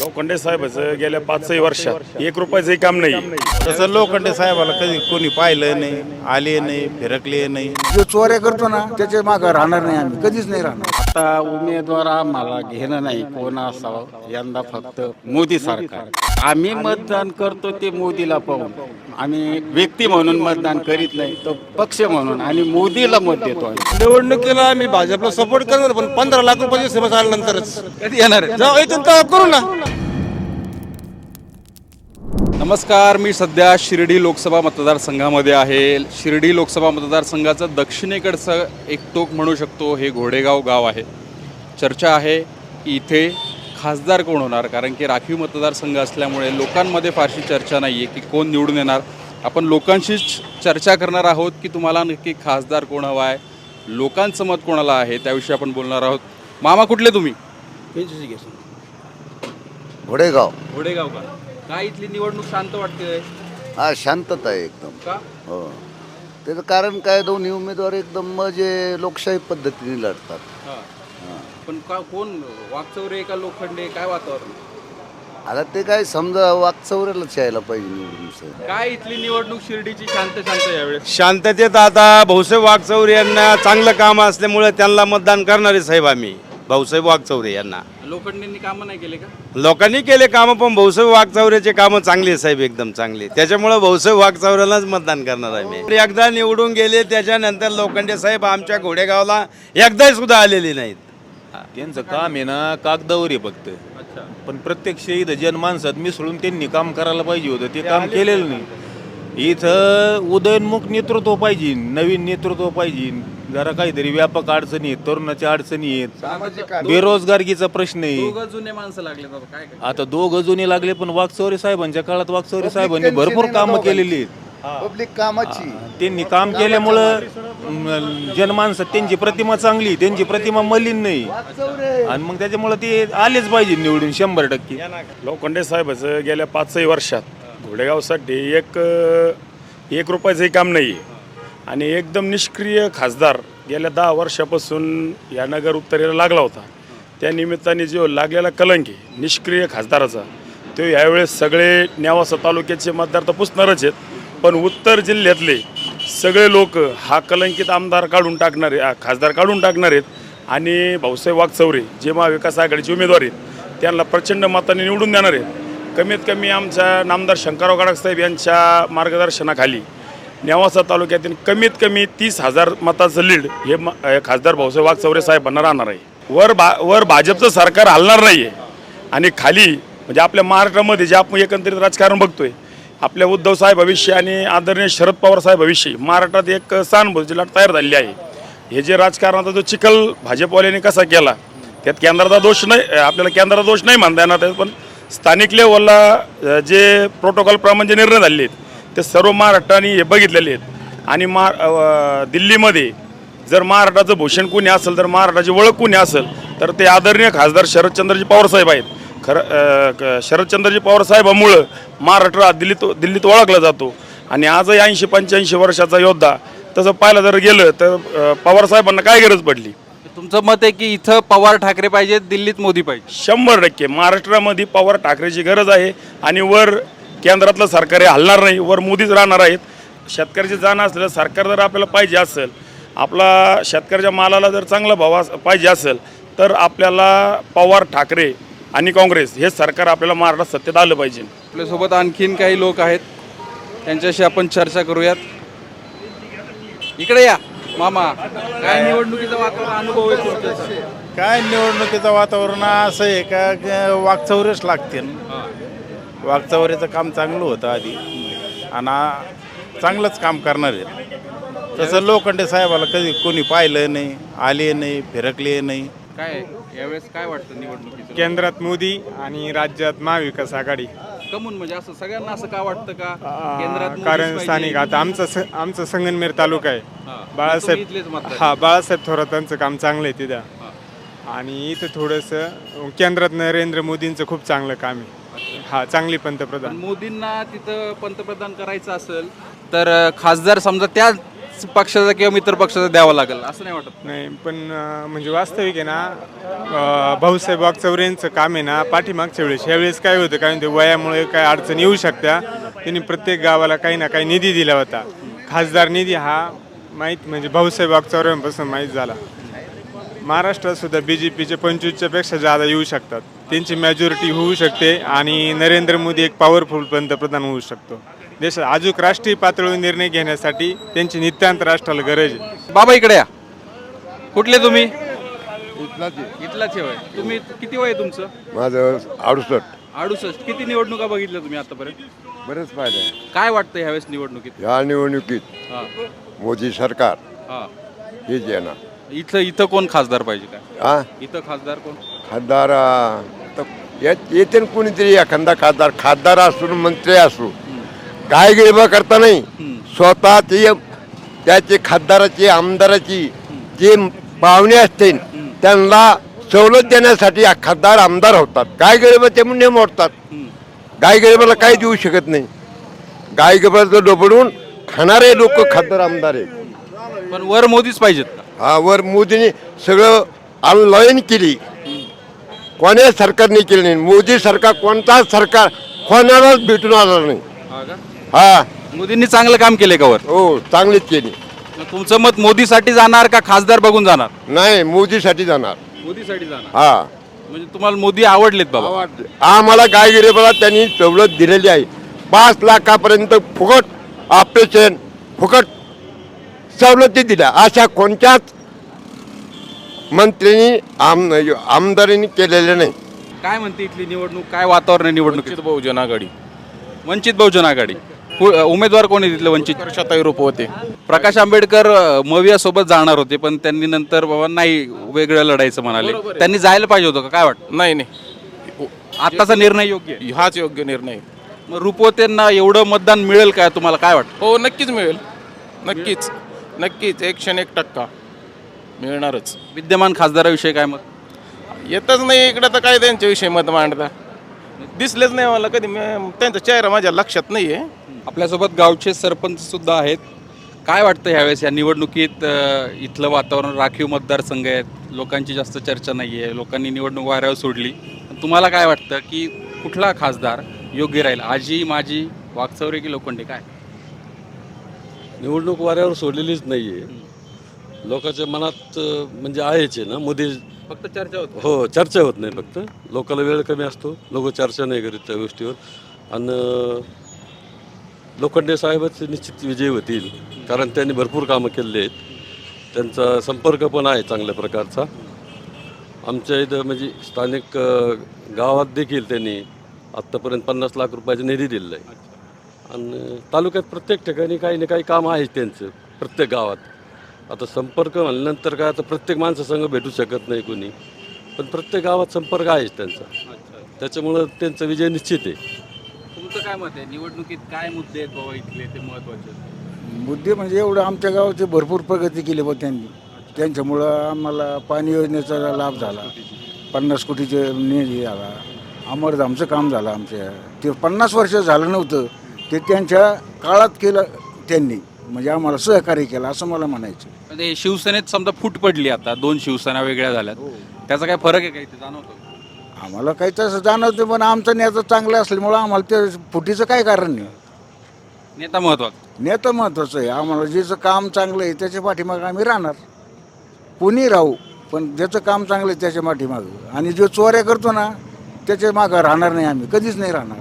लोखंडे साहेबाचं गेल्या पाचही वर्षात एक रुपयाचंही काम नाही. तसं लोखंडे साहेबाला कधी कोणी पाहिलं नाही आले नाही फिरकले नाही. जो चोऱ्या करतो ना त्याच्या मागं राहणार नाही आम्ही कधीच नाही राहणार. आता उमेदवार आम्हाला घेणं नाही कोण असावं यंदा फक्त मोदी सरकार. आम्ही मतदान करतो ते मोदीला पाहून. आम्ही व्यक्ती म्हणून मतदान करीत नाही तो पक्ष म्हणून आणि मोदीला मत देतो आम्ही. निवडणुकीला आम्ही भाजपला सपोर्ट करणार पण पंधरा लाख रुपयाची सेवा झाल्यानंतरच कधी येणार? जाऊ इथून तर करू ना. नमस्कार मी सध्या शिर्डी लोकसभा मतदारसंघामध्ये आहे. शिर्डी लोकसभा मतदारसंघाचं दक्षिणेकडचं एक टोक म्हणू शकतो हे घोडेगाव गाव आहे. चर्चा आहे की इथे खासदार कोण होणार? कारण की राखीव मतदारसंघ असल्यामुळे लोकांमध्ये फारशी चर्चा नाही आहे की कोण निवडून येणार. आपण लोकांशीच चर्चा करणार आहोत की तुम्हाला नक्की खासदार कोण हवा आहे लोकांचं मत कोणाला आहे त्याविषयी आपण बोलणार आहोत. मामा कुठले तुम्ही? घोडेगाव. घोडेगाव का? काय इथली निवडणूक शांत वाटते? हा शांतता आहे एकदम. का? हो. त्याचं कारण काय दोन्ही उमेदवार एकदम म्हणजे लोकशाही पद्धतीने लढतात. हां. पण का कोण? वाकचौरे का लोखंडे? काय वातावरण? आता ते काय समजा वाकचौऱ्यालाच यायला पाहिजे निवडून सर. काय इथली निवडणूक शिर्डीची? शांत शांत यावेळेस. शांततेत आता भाऊसाहेब वागचौरे यांना चांगलं काम असल्यामुळे त्यांना मतदान करणारे साहेब आम्ही. भाऊसाहेब वागचौरे यांना. लोखंडेंनी कामं नाही केले का? लोकांनी केले कामं पण भाऊसाहेब वागचौरेचे कामं चांगले आहे साहेब एकदम चांगले त्याच्यामुळे भाऊसाहेब वागचौऱ्यालाच मतदान करणार आहे मी. एकदा निवडून गेले त्याच्यानंतर लोखंडे साहेब आमच्या घोडेगावला एकदाही सुद्धा आलेले नाहीत. त्यांचं काम आहे ना कागदावर आहे फक्त. पण प्रत्यक्ष इथं जनमानसात मिसळून त्यांनी काम करायला पाहिजे होतं ते काम केलेलं नाही. इथं उदयनमुख नेतृत्व पाहिजे नवीन नेतृत्व पाहिजे. जरा काहीतरी व्यापक अडचणी आहेत तरुणाच्या अडचणी आहेत. बेरोजगारीचा प्रश्न आहे. दोघं जुने माणसं लागले बाबा काय काय आता दोघं जुने लागले पण वागचौरे साहेबांच्या काळात वागचौरे साहेबांनी भरपूर कामं केलेली आहेत. पब्लिक कामाची. त्यांनी काम केल्यामुळं म, जनमानसात त्यांची प्रतिमा चांगली त्यांची प्रतिमा मलिन नाही. आणि मग त्याच्यामुळं ते आलेच पाहिजे निवडून शंभर टक्के. लोखंडे साहेबाचं गेल्या पाचही वर्षात घोडेगावसाठी एक एक रुपयाचंही काम नाही आहे आणि एकदम निष्क्रिय खासदार गेल्या दहा वर्षापासून या नगर उत्तरेला लागला होता. त्या निमित्ताने जो लागलेला कलंकी निष्क्रिय खासदाराचा तो यावेळेस सगळे न्यावासा तालुक्याचे मतदार तर पुसणारच आहेत पण उत्तर जिल्ह्यातले सगळे लोक हा कलंकित आमदार काढून टाकणार आहे खासदार काढून टाकणार आहेत. आणि भाऊसाहेब वाघचौरे जे महाविकास आघाडीचे उमेदवार आहेत त्यांना प्रचंड मताने निवडून देणार आहेत. कमीत कमी आमच्या नामदार शंकरराव गाडकसाहेब साहेब यांच्या मार्गदर्शनाखाली नेवासा तालुक्यातील कमीत कमी तीस हजार मताचं लीड हे म- अ, खासदार भाऊसाहेब वागचौरे साहेबांना राहणार आहे. वर भा वर भाजपचं सरकार हलणार नाही आहे आणि खाली म्हणजे आपल्या महाराष्ट्रामध्ये जे आपण एकंदरीत राजकारण बघतोय आपल्या उद्धव साहेब भविष्य आणि आदरणीय शरद पवार साहेब भविष्य महाराष्ट्रात एक सहानुभूतीची लाट तयार झालेली आहे. हे जे राजकारणाचा जो चिखल भाजपवाल्यांनी कसा केला त्यात केंद्राचा दोष नाही आपल्याला केंद्राचा दोष नाही म्हणता येणार त्यात पण स्थानिक लेवलला जे जे प्रोटोकॉलप्रमाणे जे निर्णय झालेले आहेत ते सर्व महाराष्ट्राने हे बघितलेले आहेत. आणि मा अ, दिल्लीमध्ये जर महाराष्ट्राचं भूषण कोणी असेल तर महाराष्ट्राची ओळख कोणी असेल तर ते आदरणीय खासदार शरदचंद्रजी पवार साहेब आहेत. खरं शरदचंद्रजी पवार साहेबामुळं महाराष्ट्र हा दिल्लीत दिल्लीत ओळखला जातो. आणि आजही ऐंशी पंच्याऐंशी वर्षाचा योद्धा तसं पाहायला जर गेलं तर अ, पवार साहेबांना काय गरज पडली? तुमचं मत आहे की इथं पवार ठाकरे पाहिजे दिल्लीत मोदी पाहिजे शंभर टक्के. महाराष्ट्रामध्ये पवार ठाकरेची गरज आहे. आणि वर केंद्रातलं सरकार हे हलणार नाही वर मोदीच राहणार आहेत. शेतकऱ्याची जाण असलेलं सरकार जर आपल्याला पाहिजे असेल आपला शेतकऱ्याच्या मालाला जर चांगला भाव अस- पाहिजे असेल तर आपल्याला पवार ठाकरे आणि काँग्रेस हे सरकार आपल्याला महाराष्ट्रात सत्तेत आलं पाहिजे. आपल्यासोबत आणखीन काही लोक आहेत. त्यांच्याशी आपण चर्चा करूयात. इकडे या. मामा काय निवडणुकीचा वातावरण अनुभव आहे? काय निवडणुकीचं वातावरण असं आहे का ग- वागचौरेच वागचौरेचं काम चांगलं होतं आधी. आणि चांगलंच काम करणार आहे. तसं लोखंडे साहेबाला कधी कोणी पाहिलं नाही आले नाही फिरकले नाही. काय यावेळेस काय वाटतं निवडणुकीचं? केंद्रात मोदी आणि राज्यात महाविकास आघाडी. कमून म्हणजे असं सगळ्यांना असं का वाटतं का? केंद्रात मोदीच कारण पाहिजे? स्थानिक आता आमचं स- आमचं संगनमेर तालुका आहे. बाळासाहेब मतदार. हा बाळासाहेब थोरातांचं काम चांगलं आहे तिथं. आणि इथं थोडंसं केंद्रात नरेंद्र मोदींचं खूप चांगलं काम आहे. हा चांगली पंतप्रधान. मोदींना तिथं पंतप्रधान करायचं असेल तर खासदार समजा त्या याच पक्षाचा किंवा मित्र पक्षाचा द्यावा लागेल असं नाही वाटत? नाही पण अं, म्हणजे वास्तविक आहे ना अं, भाऊसाहेब वागचौऱ्यांचं काम आहे ना पाठीमागच्या वेळेस ह्यावेळेस काय होतं काय म्हणते वयामुळे काय अडचण येऊ शकत्या त्यांनी प्रत्येक गावाला काही ना काही निधी दिला होता. खासदार निधी हा माहीत म्हणजे भाऊसाहेब वागचौऱ्यांपासून माहीत झाला. महाराष्ट्रात सुद्धा बी जे पीचे पंचवीसच्या पेक्षा जादा येऊ शकतात. त्यांची मॅजॉरिटी होऊ शकते आणि नरेंद्र मोदी एक पॉवरफुल पंतप्रधान होऊ शकतो. देशात अजून राष्ट्रीय पातळीवर निर्णय घेण्यासाठी त्यांची नितांत राष्ट्राला गरज आहे. बाबा इकडे या. कुठले तुम्ही? इथलाच होय. तुम्ही किती वय आहे तुमचं? माझं अडुसष्ट. अडुसष्ट. किती निवडणुका बघितल्या तुम्ही आतापर्यंत? बरेच फायदे आहे. काय वाटतं ह्यावेळेस निवडणुकीत? या निवडणुकीत हा. मोदी सरकार हा. हेच येणार. इथं इथं कोण खासदार पाहिजे काय? हा? इथं खासदार कोण? खासदार तर येत- येते ना कोणीतरी एखादा खासदार. खासदार असो न मंत्री असो. काय गिळबा करता नाही. स्वतः ते त्याचे खासदाराची आमदाराची जे पाहुणे असतील त्यांना सवलत देण्यासाठी हा खासदार आमदार होतात. काय गरिबा ते म्हणून मोडतात. गाय गरिबाला काही देऊ शकत नाही. गाय गरिबाचं डोबडून खाणारे लोक खासदार आमदार आहेत. पण वर मोदीच पाहिजेत का? वर मोदीने सगळं ऑनलाईन केली. कोण्या सरकारने केलं नाही. मोदी सरकार कोणताच सरकार कोणालाच भेटून आलं नाही. हा मोदींनी चांगलं काम केलंय का वर? हो चांगलीच केली. तुमचं मत मोदीसाठी जाणार का खासदार बघून जाणार? नाही मोदीसाठी जाणार. मोदीसाठी जाणार. हा. म्हणजे तुम्हाला मोदी आवडलेत बाबा. आम्हाला गाय गिरेबाला त्यांनी सवलत दिलेली आहे. पाच लाखापर्यंत फुकट ऑपरेशन फुकट सवलती दिल्या. अशा कोणत्याच मंत्र्यांनी आम आमदारांनी केलेल्या नाही. काय म्हणते इथली निवडणूक? काय वातावरण आहे निवडणुकीत बहुजन आघाडी. वंचित बहुजन आघाडी. कु- उमेदवार कोण आहे तिथले वंचित? वर्षाताई रूप होते. प्रकाश आंबेडकर अ, मविया सोबत जाणार होते पण त्यांनी नंतर बाबा नाही वेगळं लढायचं म्हणाले. त्यांनी जायला पाहिजे होतं का? काय वाटतं? नाही नाही. आताचा निर्णय योग्य आहे. हाच योग्य निर्णय मग रुपवतेंना एवढं मतदान मिळेल काय तुम्हाला? काय वाटतं? हो नक्कीच मिळेल. नक्कीच. नक्कीच एकशे एक टक्का. मिळणारच. विद्यमान खासदाराविषयी काय मत? येतच नाही इकडे तर काय त्यांच्याविषयी मत मांडता? दिसलेच नाही मला कधी. मी- त्यांचा चेहरा माझ्या लक्षात नाही आहे आपल्यासोबत गावचे सरपंच सुद्धा आहेत. काय वाटतं ह्यावेळेस या निवडणुकीत अ, इथलं वातावरण? राखीव मतदारसंघ आहेत. लोकांची जास्त चर्चा नाही आहे लोकांनी निवडणूक वाऱ्यावर सोडली. तुम्हाला काय वाटतं की कुठला खासदार योग्य राहील? आजी माझी वागचौरे की लोखंडे? काय? निवडणूक वाऱ्यावर सोडलेलीच नाही आहे लोकांच्या मनात म्हणजे आहेच आहे ना मोदी फक्त चर्चा होती. हो चर्चा होत नाही फक्त. लोकांना वेळ कमी असतो. लोक चर्चा नाही करीत त्या गोष्टीवर. आणि लोखंडे साहेबच निश्चित विजयी होतील. कारण त्यांनी भरपूर कामं केलेली आहेत. त्यांचा संपर्क पण आहे चांगल्या प्रकारचा. आमच्या इथं म्हणजे स्थानिक गावात देखील त्यांनी आत्तापर्यंत पन्नास लाख रुपयाचा निधी दिलेला आहे आणि तालुक्यात प्रत्येक ठिकाणी काही ना काही काम आहे त्यांचं प्रत्येक गावात. आता संपर्क म्हणल्यानंतर काय आता प्रत्येक माणसासंग भेटू शकत नाही कोणी. पण प्रत्येक गावात संपर्क आहेच त्यांचा. त्याच्यामुळं त्यांचा विजय निश्चित आहे. तुमचं काय मत आहे? निवडणुकीत काय मुद्दे आहेत बाबा इथले ते महत्त्वाचे मुद्दे म्हणजे एवढं आमच्या गावाची भरपूर प्रगती केली बा त्यांनी. त्यांच्यामुळं आम्हाला पाणी योजनेचा लाभ झाला. पन्नास कोटीचे निधी झाला अमरधामचं काम झालं आमच्या. ते पन्नास वर्ष झालं नव्हतं. ते त्यांच्या काळात केलं त्यांनी. म्हणजे आम्हाला सहकार्य केलं असं मला म्हणायचं. म्हणजे शिवसेनेत समजा फूट पडली आता दोन शिवसेना वेगळ्या झाल्यात. त्याचा काय फरक आहे का इथे जाणवतो आम्हाला काही तसं जाणवतं पण आमचं नेता चांगलं असल्यामुळं आम्हाला ते फुटीचं काय कारण नाही. नेता महत्त्वाचा. नेतं महत्त्वाचं आहे. आम्हाला ज्याचं काम चांगलं आहे त्याच्या पाठीमागं आम्ही राहणार. कोणी राहू पण ज्याचं काम चांगलं आहे त्याच्या पाठीमागं. आणि जो चोऱ्या करतो ना त्याच्या मागं राहणार नाही आम्ही. कधीच नाही राहणार.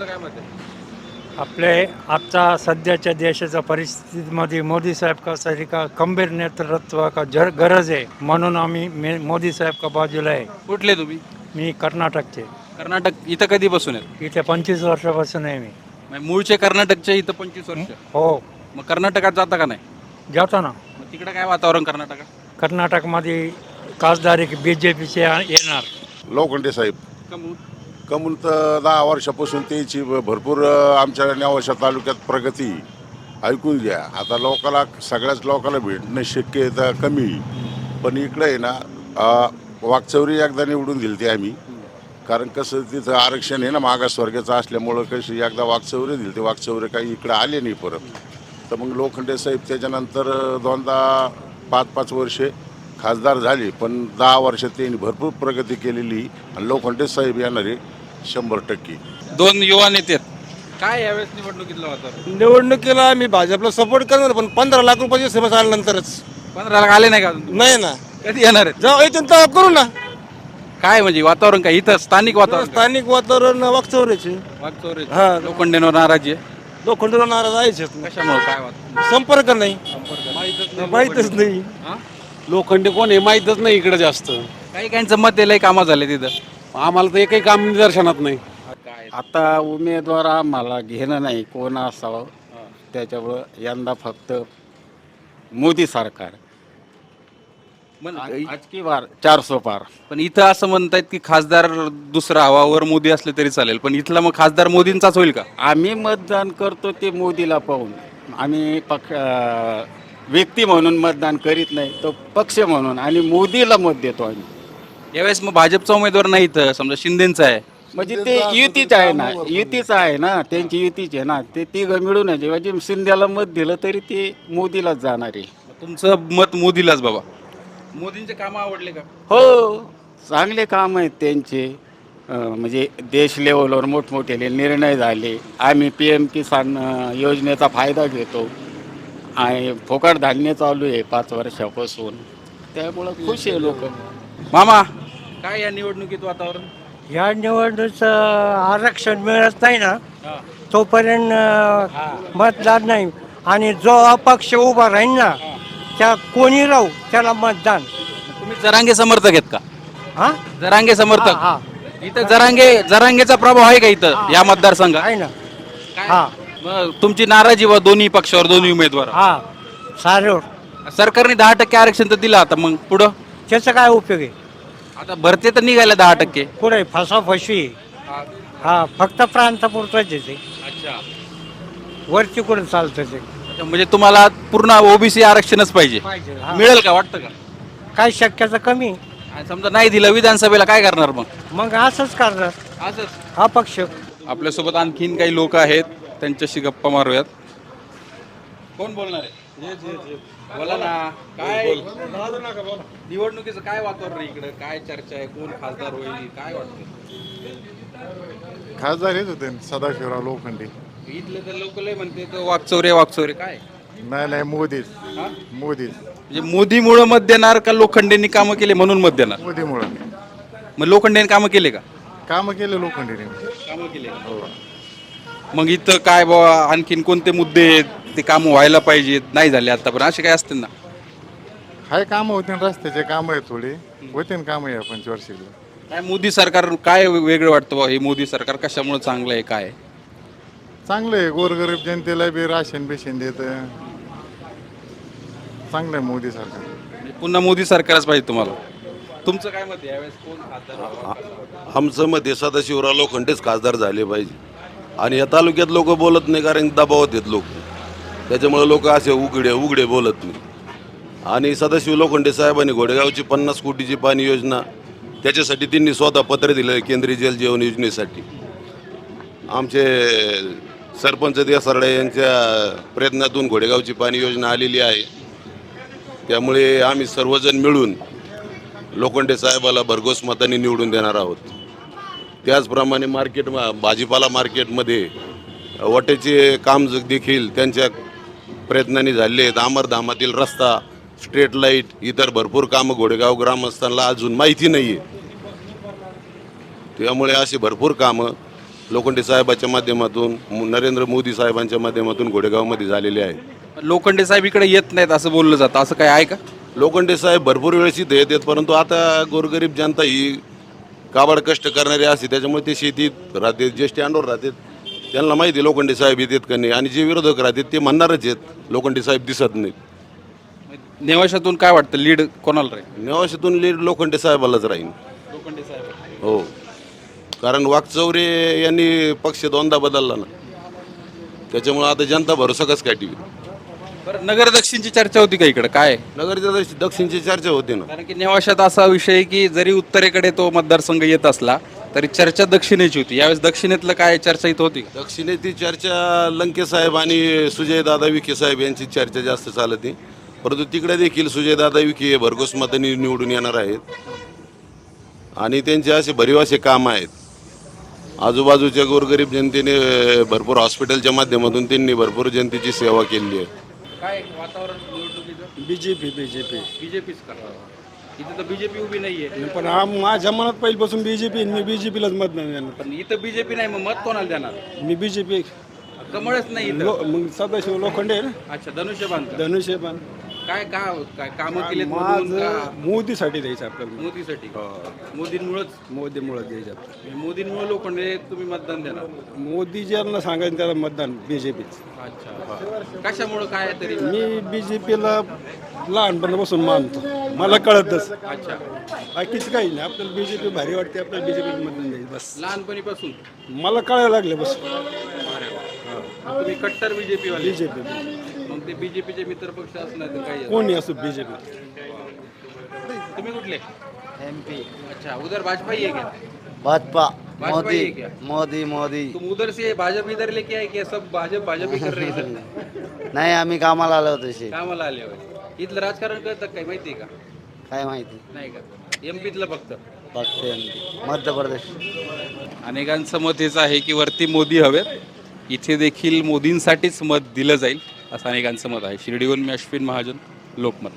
तुमचं काय मत आहे? आपले आजचा सध्याच्या देशाच्या परिस्थितीमध्ये मोदी साहेब का साठी का खंबीर नेतृत्व का जर गरज आहे म्हणून आम्ही मे मोदी साहेब का बाजूला आहे. कुठले तुम्ही? मी कर्नाटकचे. कर्नाटक इथं कधीपासून आहेत? इथे पंचवीस वर्षापासून आहे मी. म्हणजे मूळचे कर्नाटकचे इथं पंचवीस वर्ष. हो? मग कर्नाटकात जाता का नाही? जातो ना. मग तिकडे काय वातावरण कर्नाटकात? कर्नाटकमध्ये खासदारी बी जे पीचे येणार. लोखंडे साहेब. कमून तर दहा वर्षापासून त्याची भरपूर आमच्या नेवाशा तालुक्यात प्रगती ऐकून घ्या. आता लोकाला सगळ्याच लोकाला भेटणं शक्य तर कमी. पण इकडं आहे ना वाघचौरी एकदा निवडून दिली ती आम्ही. कारण कसं तिथं आरक्षण आहे ना मागासवर्गाचं असल्यामुळं कशी एकदा वाघचौरी दिली ते वागचौरे काही इकडं आले नाही परत. तर मग लोखंडे साहेब त्याच्यानंतर दोनदा पाच पाच वर्षे खासदार झाले. पण दहा वर्षात त्यांनी भरपूर प्रगती केलेली. आणि लोखंडे साहेब येणारे शंभर टक्के. दोन युवा नेते. काय यावेळेस निवडणुकीतलं वातावरण? निवडणुकीला आम्ही भाजपला सपोर्ट करणार पण पंधरा लाख रुपयाची सेवा आल्यानंतरच. पंधरा लाख आले नाही का अजून? नाही ना. कधी येणार आहेत? जेव्हा येतील तेव्हा करू ना. काय म्हणजे वातावरण काय? इथं स्थानिक वातावरण काय? स्थानिक वातावरण वागचौऱ्याचे वाकचौरे हा. लोखंडेंवर नाराजी आहे. लोखंडला नाराज आहेच. कशामुळे? काय वाटतं संपर्क नाही. माहीतच नाही. लोखंडे कोण आहे? माहीतच नाही इकडे जास्त. काही काहींचं मत आहे लय कामं झाले तिथं. आम्हाला तर एकही काम निदर्शनात नाही. आता उमेदवार आम्हाला घेणं नाही कोण असावं? त्याच्यामुळं यंदा फक्त मोदी सरकार. मग आज की वार चारसो पार. पण इथं असं म्हणतायत की खासदार दुसरा हवावर मोदी असले तरी चालेल पण इथला मग खासदार मोदींचाच होईल का? आम्ही मतदान करतो ते मोदीला पाहून. आम्ही पक्ष व्यक्ती म्हणून मतदान करीत नाही तो पक्ष म्हणून आणि मोदीला मत देतो आम्ही. यावेळेस मग भाजपचा उमेदवार नाही इथं समजा शिंदेचा आहे. म्हणजे ते युतीच आहे ना युतीच आहे ना त्यांची युतीच आहे ना ते तिघं मिळून आहे. जेव्हा जे शिंद्याला मत दिलं तरी ते मोदीलाच जाणार आहे. तुमचं मत मोदीलाच बाबा. मोदींचे काम आवडले का? हो चांगले काम आहेत त्यांचे. अं, म्हणजे देश लेवलवर मोठमोठे निर्णय झाले. आम्ही पी एम किसान अं, योजनेचा फायदा घेतो. आणि फोकाट धान्य चालू आहे पाच वर्षापासून. त्यामुळं खुश आहे लोक. मामा. काय या निवडणुकीत वातावरण? या निवडणुकीचं आरक्षण मिळत नाही ना तोपर्यंत अं, मतदान नाही. आणि जो अपक्ष उभा राहील ना त्या कोणी राहू त्याला मतदान. तुम्ही जरांगे समर्थक आहेत का? हा? जरांगे हा, समर्थक. हा इथं जरांगे जरांगेचा प्रभाव आहे का इथं या मतदारसंघात? आहे ना. हा. मग तुमची नाराजी व दोन्ही पक्षावर दोन्ही उमेदवार हा. सारोड सरकारने दहा टक्के आरक्षण तर दिलं आता मग पुढं? त्याचा काय उपयोग आहे? आता भरते तर निघायला दहा टक्के. पुढे फसाफशी. हा. फक्त प्रांतापुरतंच आहे ते. वरती कुठे चालतं ते? अच्छा, म्हणजे तुम्हाला पूर्ण ओबीसी आरक्षणच पाहिजे. पाहिजे हा. मिळेल का वाटतं का? काय शक्यता कमी आणि समजा नाही दिलं विधानसभेला काय करणार मग? मग असंच करणार. असंच. हा पक्ष आपल्यासोबत आणखीन काही लोक आहेत त्यांच्याशी गप्पा मारूयात. कोण बोलणार आहे? बोला ना. काय निवडणुकीचं काय वातावरण आहे इकडे? काय चर्चा आहे? कोण खासदार होईल? काय वाटतं खासदार हेच होते सदाशिवराव लोखंडे. इथले तर लोक लय म्हणते तो वाकचौरे वाकचौरे. काय? नाही नाही मोदीच. हा? मोदीच. म्हणजे मोदीमुळं मत देणार का लोखंडेंनी कामं केले म्हणून मत देणार? मोदीमुळं. मग लोखंडेंनी कामं केले का? कामं केले लोखंडेने. कामं केले मग इथं काय बाबा आणखीन कोणते मुद्दे आहेत? ते कामं व्हायला पाहिजेत नाही झाले आता पण असे काय असतील ना? हाय कामं होते रस्त्याचे कामं आहेत थोडी. होते ना कामं या पंचवर्षीला काय मोदी सरकार काय वेगळं वाटतं बा हे मोदी सरकार कशामुळे चांगलं आहे काय चांगलं आहे. गोरगरीब जनतेला बी राशन बिशन देत. चांगलं आहे मोदी सरकार. म्हणजे पुन्हा मोदी सरकारच पाहिजे तुम्हाला. तुमचं काय मत आहे? यावेळेस कोण खासदार व्हावा? आमचं मत हे सदाशिवराव लोखंडेच खासदार झाले पाहिजे. आणि या तालुक्यात लोक बोलत नाही कारण दबावात आहेत लोक. त्याच्यामुळे लोक असे उघडे उघडे बोलत नाही. आणि सदाशिव लोखंडे साहेबांनी घोडेगावची पन्नास कोटीची पाणी योजना त्याच्यासाठी त्यांनी स्वतः पत्र दिलं आहे केंद्रीय जल जीवन योजनेसाठी. आमचे सरपंच देसारडे यांच्या प्रयत्नातून घोडेगावची पाणी योजना आलेली आहे. त्यामुळे आम्ही सर्वजण मिळून लोखंडे साहेबाला भरघोस मताने निवडून देणार आहोत. त्याचप्रमाणे मार्केट भाजीपाला मार्केटमध्ये वाटेचे काम देखील त्यांच्या प्रयत्नांनी झाले आहेत. अमरधामातील रस्ता स्ट्रीट लाइट इतर भरपूर कामं घोडेगाव ग्रामस्थांना अजून माहिती नाही आहे त्यामुळे अशी भरपूर कामं लोखंडे साहेबाच्या माध्यमातून नरेंद्र मोदी साहेबांच्या माध्यमातून घोडेगावमध्ये झालेले आहेत. लोखंडे साहेब इकडे येत नाहीत असं बोललं जातं. असं काय आहे का? लोखंडे साहेब भरपूर वेळेस इथे येतात परंतु आता गोरगरीब जनता ही काबाड कष्ट करणारी असते त्याच्यामुळे ते शेतीत राहते जे स्टँडवर राहतात. त्यांना माहिती आहे लोखंडे साहेब येतात का नाही? आणि जे विरोधक राहतात ते म्हणणारच आहेत लोखंडे साहेब दिसत नाहीत. नेवाशातून काय वाटतं? लीड कोणाला राहील? नेवाशातून लीड लोखंडे साहेबालाच राहील. लोखंडे साहेब. हो. कारण वाकचौरे यांनी पक्ष दोनदा बदलला ना. त्याच्यामुळे आता जनता भरोसा कसं काय टीव्ही बरं नगर दक्षिणची चर्चा होती का इकडे? काय? नगरच्या दक्षिणची चर्चा होती ना. कारण की नेवाशात असा विषय की जरी उत्तरेकडे तो मतदारसंघ येत असला तरी चर्चा दक्षिणेची होती. यावेळेस दक्षिणेतलं काय चर्चा इथं होती? का? दक्षिणेची चर्चा लंके साहेब आणि सुजयदादा विखे साहेब यांची चर्चा जास्त चालते परंतु तिकडे देखील सुजयदादा विखे हे भरघोस मतांनी निवडून येणार आहेत. आणि त्यांचे असे भरीव असे काम आहेत. आजूबाजूच्या गोरगरीब जनतेने भरपूर हॉस्पिटलच्या माध्यमातून त्यांनी भरपूर जनतेची सेवा केली आहे. काय वातावरण बीजेपी बीजेपी बीजेपीच का इथं तर बीजेपी उभी नाहीये. पण हा माझ्या मनात पहिल्यापासून बीजेपी मी बीजेपीलाच मतदान देणार. पण इथं बीजेपी नाही मग मत कोणाला देणार? मी बीजेपी कमळच नाही इथं. मग सदाशिव लोखंडे आहे ना? अच्छा धनुष्यबाण धनुष्यबाण काय का काय कामं केलेत म्हणून का? मोदीसाठी द्यायचं आपल्याला. मोदीसाठी? मोदींमुळेच? मोदीमुळे द्यायचं मोदींमुळे लोखंडे तुम्ही मतदान देणार? मोदी ज्यांना सांगायचं त्याला मतदान बीजेपीच अच्छा. कशामुळं काय तरी? मी बीजेपीला लहानपणापासून मानतो. मला कळतच. अच्छा. बाकीच काही नाही. आपल्याला बीजेपी भारी वाटते आपल्याला बीजेपी मतदान द्यायचं बस. लहानपणीपासून? मला कळायला लागले बस. तुम्ही कट्टर बीजेपी वाले. बीजेपी मग ते बीजेपीचे मित्र पक्ष असणार तर काही कोणी असो बीजेपी तुम्ही कुठले? अच्छा उधर भाजपा ही है क्या भाजपा भाजपा ही है क्या मोदी मोदी. तुम उधर से भाजपा इधर लेके आए क्या? सब भाजप भाजप ही कर रही है इधर? नाही आम्ही कामाला आलो तसे कामाला आले होय इथलं राजकारण कळतं काय माहिती आहे का? काय माहिती? नाही का? एम पीतलं फक्त. बघते मध्य प्रदेश. अनेकांचं मत हेच आहे की वरती मोदी हवेत. इथे देखील मोदींसाठीच मत दिलं जाईल असं अनेकांचं मत आहे. शिर्डीहून मी अश्विन महाजन लोकमत.